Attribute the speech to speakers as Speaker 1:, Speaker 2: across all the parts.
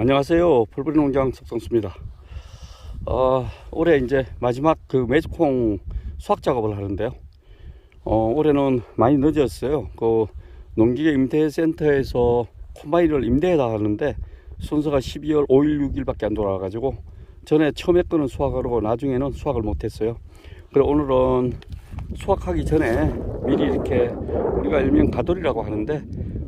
Speaker 1: 안녕하세요. 풀뿌리 농장 석성수입니다. 어, 올해 이제 마지막 그 매주콩 수확 작업을 하는데요. 어, 올해는 많이 늦었어요. 그 농기계 임대센터에서 콤바인을 임대해다 하는데 순서가 12월 5일, 6일 밖에 안 돌아가지고 전에 처음에 거는 수확하고 나중에는 수확을 못했어요. 그래 오늘은 수확하기 전에 미리 이렇게 우리가 일명 가돌이라고 하는데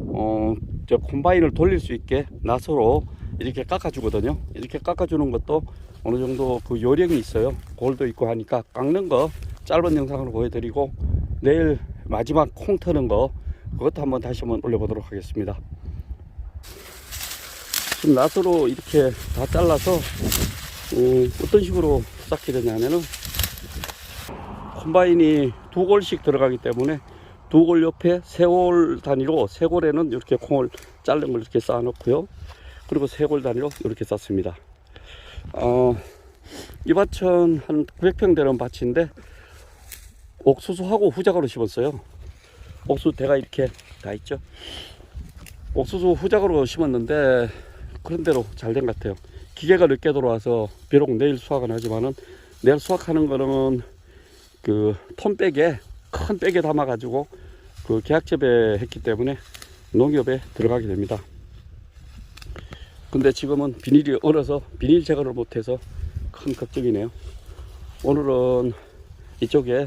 Speaker 1: 어, 저 콤바인을 돌릴 수 있게 나서로 이렇게 깎아주거든요. 이렇게 깎아주는 것도 어느 정도 그 요령이 있어요. 골도 있고 하니까 깎는 거 짧은 영상으로 보여드리고 내일 마지막 콩 트는 거 그것도 한번 다시 한번 올려보도록 하겠습니다. 지금 나서로 이렇게 다 잘라서 음, 어떤 식으로 쌓게 되냐면은 콤바인이 두 골씩 들어가기 때문에 두 골 옆에 세골 단위로 세 골에는 이렇게 콩을 자른 걸 이렇게 쌓아 놓고요. 그리고 세골 단위로 이렇게 쌓습니다. 어, 이 밭은 한 900평 되는 밭인데 옥수수하고 후작으로 심었어요. 옥수수 대가 이렇게 다 있죠. 옥수수 후작으로 심었는데 그런 대로 잘 된 것 같아요. 기계가 늦게 들어와서 비록 내일 수확은 하지만은 내일 수확하는 거는 그 톤백에 큰 백에 담아 가지고 그 계약 재배했기 때문에 농협에 들어가게 됩니다. 근데 지금은 비닐이 얼어서 비닐 제거를 못해서 큰 걱정이네요. 오늘은 이쪽에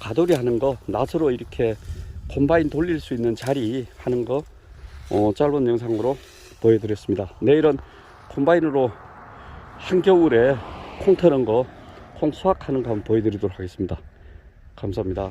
Speaker 1: 가돌이 하는 거 낫으로 이렇게 콤바인 돌릴 수 있는 자리 하는 거 어, 짧은 영상으로 보여드렸습니다. 내일은 콤바인으로 한겨울에 콩 트는 거, 콩 수확하는 거 한번 보여드리도록 하겠습니다. 감사합니다.